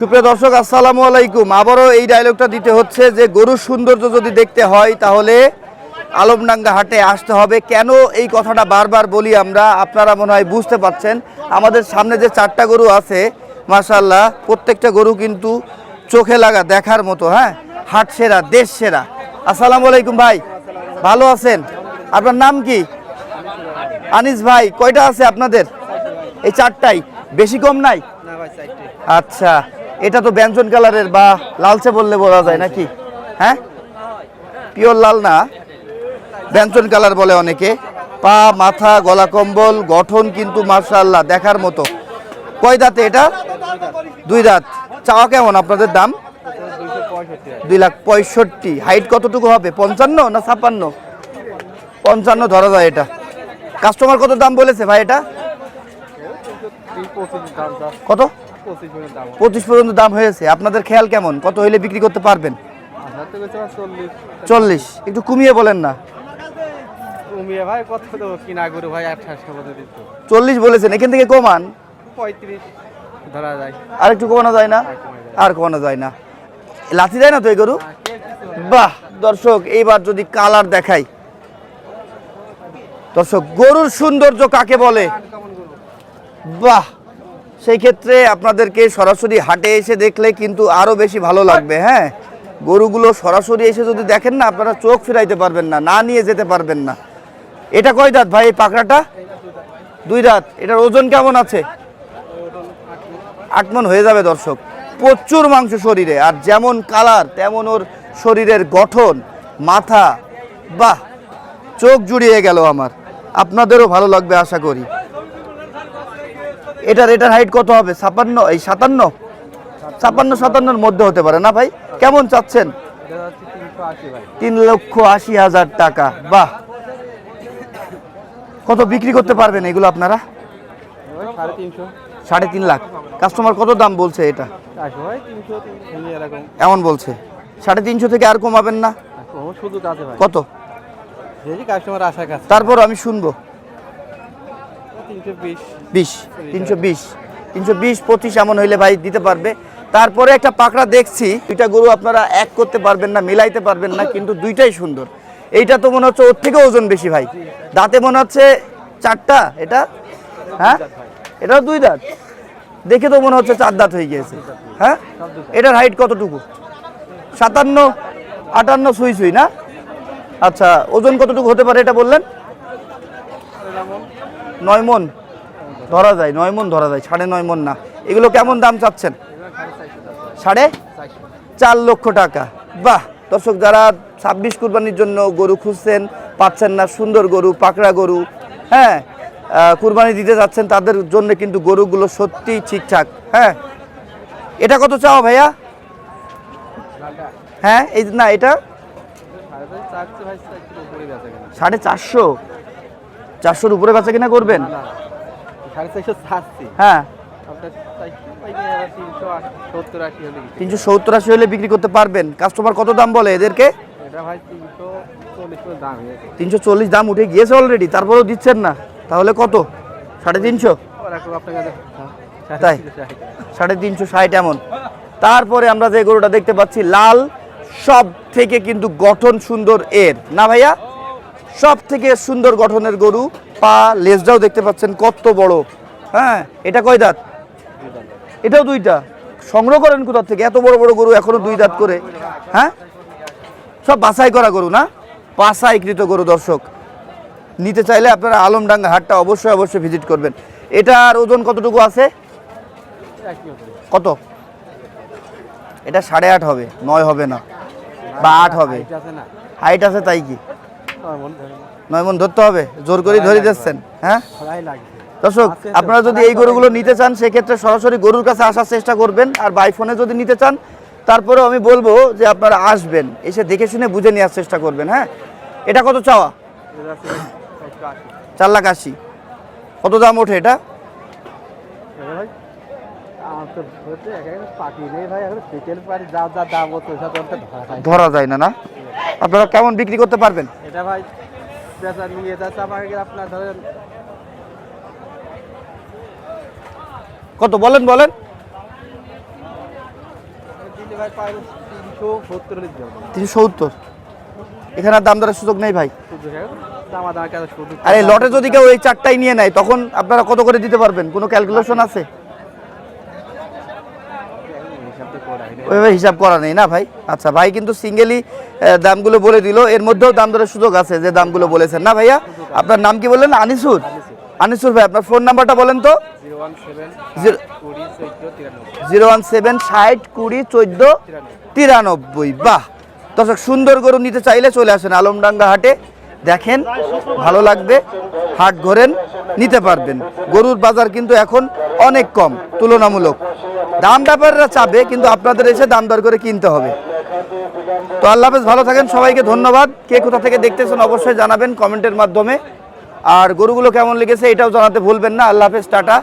সুপ্রিয় দর্শক আসসালামু আলাইকুম। আবারও এই ডায়লগটা দিতে হচ্ছে যে গরুর সৌন্দর্য যদি দেখতে হয় তাহলে আলমডাঙ্গা হাটে আসতে হবে। কেন এই কথাটা বারবার বলি আমরা? আপনারা মনে হয় বুঝতে পারছেন। আমাদের সামনে যে চারটা গরু আছে মাশাল্লাহ প্রত্যেকটা গরু কিন্তু চোখে লাগা দেখার মতো হ্যাঁ? হাট সেরা দেশ সেরা। আসসালামু আলাইকুম ভাই ভালো আছেন? আপনার নাম কি? আনিস ভাই কয়টা আছে আপনাদের? এই চারটাই। বেশি কম নাই? আচ্ছা। এটা তো ব্যঞ্জন কালারের বা লালচে বললে বলা যায় নাকি? হ্যাঁ? পিওর লাল না। ব্যঞ্জন কালার বলে অনেকে। পা, মাথা, গলা কম্বল, গঠন কিন্তু মার্শাল্লাহ দেখার মতো। কয় দাঁতে এটা? দুই দাঁত। চাওয়া কেমন আপনাদের দাম? দুই লাখ পঁয়ষট্টি। হাইট কতটুকু হবে? পঞ্চান্ন না ছাপ্পান্ন? পঞ্চান্ন ধরা যায় এটা। কাস্টমার কত দাম বলেছে ভাই এটা? কত? পঁচিশ পর্যন্ত দাম হয়েছে। আপনাদের খেয়াল কেমন? কত হইলে বিক্রি করতে পারবেন? চল্লিশ। একটু কমিয়ে বলেন না। কমিয়ে ভাই কত দেবো? কিনা গরু ভাই আঠাশশো মতো দিত চল্লিশ বলেছেন এখান থেকে কমান। পঁয়ত্রিশ ধরা যায়। আর একটু কমানো যায় না? আর কমানো যায় না। লাথি দেয় না তো এই গরু? বাহ! দর্শক এইবার যদি কালার দেখাই। দর্শক গরুর সৌন্দর্য কাকে বলে? বাহ! সেই ক্ষেত্রে আপনাদেরকে সরাসরি হাটে এসে দেখলে কিন্তু আরও বেশি ভালো লাগবে হ্যাঁ? গরুগুলো সরাসরি এসে যদি দেখেন না, আপনারা চোখ ফিরাইতে পারবেন না না নিয়ে যেতে পারবেন না। এটা কয় দাঁত ভাই এই পাকড়াটা? দুই দাঁত। এটার ওজন কেমন আছে? আটমন হয়ে যাবে দর্শক। প্রচুর মাংস শরীরে, আর যেমন কালার, তেমন ওর শরীরের গঠন, মাথা, বাহ! চোখ জুড়িয়ে গেল আমার। আপনাদেরও ভালো লাগবে, আশা করি। এটার এটার হাইট কত হবে? ছাপান্ন এই সাতান্ন? ছাপান্ন সাতান্নর মধ্যে হতে পারে না ভাই? কেমন চাচ্ছেন? তিন লক্ষ আশি হাজার টাকা। বাহ! কত বিক্রি করতে পারবেন এগুলো আপনারা? সাড়ে তিন লাখ। কাস্টমার কত দাম বলছে এটা? এমন বলছে। সাড়ে তিনশো থেকে আর কমাবেন না? কত? তারপর আমি শুনব। বিশ। তিনশো বিশ। তিনশো বিশ। পঁচিশ এমন হইলে ভাই দিতে পারবে। তারপরে একটা পাকড়া দেখছি দুইটা গরু আপনারা এক করতে পারবেন না মিলাইতে পারবেন না কিন্তু দুইটাই সুন্দর। এইটা তো মনে হচ্ছে ওর থেকে ওজন বেশি ভাই। দাঁতে মনে হচ্ছে চারটা এটা? হ্যাঁ? এটাও দুই দাঁত। দেখে তো মনে হচ্ছে চার দাঁত হয়ে গিয়েছে। হ্যাঁ? এটার হাইট কতটুকু? সাতান্ন আটান্ন সুই সুই না? আচ্ছা ওজন কতটুকু হতে পারে এটা বললেন? নয় মন ধরা যায় নয় মন ধরা যায় সাড়ে নয় মন না। এগুলো কেমন দাম চাচ্ছেন? সাড়ে চার লক্ষ টাকা। বাহ! দর্শক যারা ছাব্বিশ কুরবানির জন্য গরু খুঁজছেন পাচ্ছেন না সুন্দর গরু পাকড়া গরু হ্যাঁ কুরবানি দিতে যাচ্ছেন তাদের জন্য কিন্তু গরুগুলো সত্যি ঠিকঠাক হ্যাঁ। এটা কত চাও ভাইয়া? হ্যাঁ এই না এটা? সাড়ে চারশো? চারশোর উপরে বেচা কিনা করবেন? হ্যাঁ। তিনশো সত্তর আশি হলে বিক্রি। করতে পারবেন। কাস্টমার কত দাম বলে এদেরকে? তিনশো চল্লিশ দাম উঠে গিয়েছে অলরেডি তারপরেও দিচ্ছেন না। তাহলে কত? সাড়ে তিনশো? হ্যাঁ, তাই? সাড়ে তিনশো ষাট এমন। তারপরে আমরা যে গরুটা দেখতে পাচ্ছি লাল সব থেকে কিন্তু গঠন সুন্দর এর। না ভাইয়া? সব থেকে সুন্দর গঠনের গরু পা লেজটাও দেখতে পাচ্ছেন কত বড়। হ্যাঁ এটা কয় দাঁত? এটাও দুইটা। সংগ্রহ করেন কোথার থেকে? এত বড় বড় গরু এখনও দুই দাঁত করে। হ্যাঁ? সব বাছাই করা গরু না? বাছাইকৃত গরু দর্শক। নিতে চাইলে আপনারা আলমডাঙ্গা হাটটা অবশ্যই অবশ্যই ভিজিট করবেন। এটার ওজন কতটুকু আছে? কত? এটা সাড়ে আট হবে নয় হবে না। বা আট হবে। হাইট আছে তাই কি। নয় মন ধরতে হবে? জোর করে ধরে দিচ্ছেন হ্যাঁ? দর্শক আপনারা যদি এই গরুগুলো নিতে চান সেক্ষেত্রে সরাসরি গরুর কাছে আসার চেষ্টা করবেন। আর বাইফোনে যদি নিতে চান তারপরেও আমি বলব যে আপনারা আসবেন। এসে দেখে শুনে বুঝে নেওয়ার চেষ্টা করবেন হ্যাঁ? এটা কত চাওয়া। চার লাখ আশি। কত দাম ওঠে এটা? আমার তো পাটি নেই ভাই এখন বিকেল পাটি যা যা দাম হতো ধরা যায়। না না? আপনারা কেমন বিক্রি করতে পারবেন? এটা ভাই বেচা নিয়ে যাচ্ছে আমাকে আপনার ধরেন। কত বলেন বলেন? তিনশো সত্তর এখানে দাম দরের সুযোগ নেই ভাই? আর লটে যদি কেউ এই চারটাই নিয়ে নেয় তখন আপনারা কত করে দিতে পারবেন? কোনো ক্যালকুলেশন আছে? ওইভাবে হিসাব করা নেই না ভাই? আচ্ছা ভাই কিন্তু সিঙ্গেলি দামগুলো বলে দিল। এর মধ্যেও দাম দরের সুযোগ আছে যে দামগুলো বলেছেন। না ভাইয়া, আপনার নাম কি বললেন? আনিসুর? আনিসুর ভাই, আপনার ফোন নাম্বারটা বলেন তো। জিরো ওয়ান সেভেন ষাট কুড়ি চোদ্দ তিরানব্বই। বাহ! দর্শক, সুন্দর গরু নিতে চাইলে চলে আসেন আলমডাঙ্গা হাটে। দেখেন, ভালো লাগবে, হাট ঘোরেন, নিতে পারবেন। গরুর বাজার কিন্তু এখন অনেক কম, তুলনামূলক। দাম ব্যাপাররা চাবে, কিন্তু আপনাদের এসে দাম দর করে কিনতে হবে। তো আল্লাহ ভালো থাকেন, সবাইকে ধন্যবাদ। কে কোথা থেকে দেখতেছেন অবশ্যই জানাবেন কমেন্টের মাধ্যমে। আর গরুগুলো কেমন লেগেছে এটাও জানাতে ভুলবেন না। আল্লাহ হাফেজ, টাটা।